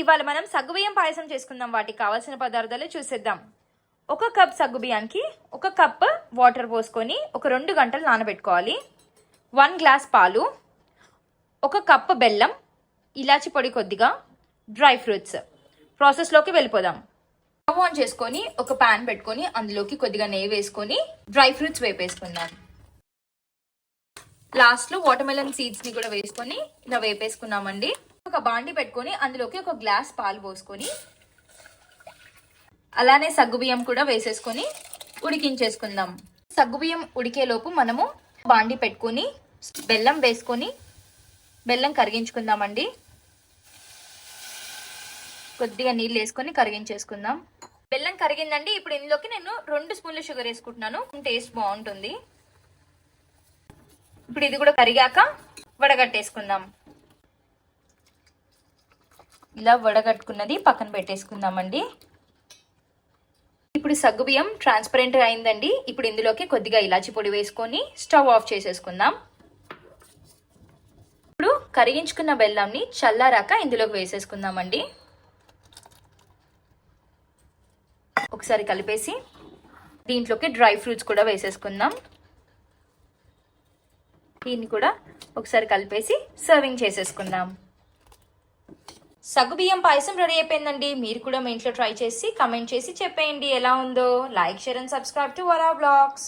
ఇవాళ మనం సగ్గుబియ్యం పాయసం చేసుకుందాం. వాటికి కావాల్సిన పదార్థాలు చూసేద్దాం. ఒక కప్ సగ్గుబియ్యానికి ఒక కప్ వాటర్ పోసుకొని ఒక రెండు గంటలు నానబెట్టుకోవాలి. వన్ గ్లాస్ పాలు ఒక కప్ బెల్లం ఇలాచి పొడి కొద్దిగా డ్రై ఫ్రూట్స్. ప్రాసెస్లోకి వెళ్ళిపోదాం. స్టవ్ ఆన్ చేసుకొని ఒక పాన్ పెట్టుకొని అందులోకి కొద్దిగా నెయ్యి వేసుకొని డ్రై ఫ్రూట్స్ వేపేసుకుందాం. లాస్ట్లో వాటర్ మెలన్ కూడా వేసుకొని ఇలా వేపేసుకున్నామండి. ఒక బాండి పెట్టుకొని అందులోకి ఒక గ్లాస్ పాలు పోసుకొని అలానే సగ్గుబియ్యం కూడా వేసేసుకొని ఉడికించేసుకుందాం. సగ్గుబియ్యం ఉడికేలోపు మనము బాండి పెట్టుకొని బెల్లం వేసుకొని బెల్లం కరిగించుకుందామండి. కొద్దిగా నీళ్ళు వేసుకొని కరిగించేసుకుందాం. బెల్లం కరిగిందండి. ఇప్పుడు ఇందులోకి నేను రెండు స్పూన్లు షుగర్ వేసుకుంటున్నాను. టేస్ట్ బాగుంటుంది. ఇప్పుడు ఇది కూడా కరిగాక వడగట్టేసుకుందాం. ఇలా వడగట్టుకున్నది పక్కన పెట్టేసుకుందామండి. ఇప్పుడు సగ్గుబియ్యం ట్రాన్స్పరెంట్ అయిందండి. ఇప్పుడు ఇందులోకి కొద్దిగా ఇలాచి పొడి వేసుకొని స్టవ్ ఆఫ్ చేసేసుకుందాం. ఇప్పుడు కరిగించుకున్న బెల్లంని చల్లారాక ఇందులోకి వేసేసుకుందామండి. ఒకసారి కలిపేసి దీంట్లోకి డ్రై ఫ్రూట్స్ కూడా వేసేసుకుందాం. దీన్ని కూడా ఒకసారి కలిపేసి సర్వింగ్ చేసేసుకుందాం. సగ్గుబియ్యం పాయసం రెడీ అయిపోయిందండి. మీరు కూడా మీ ఇంట్లో ట్రై చేసి కమెంట్ చేసి చెప్పేయండి. ఎలా ఉందో? Like share and subscribe to Vara blogs.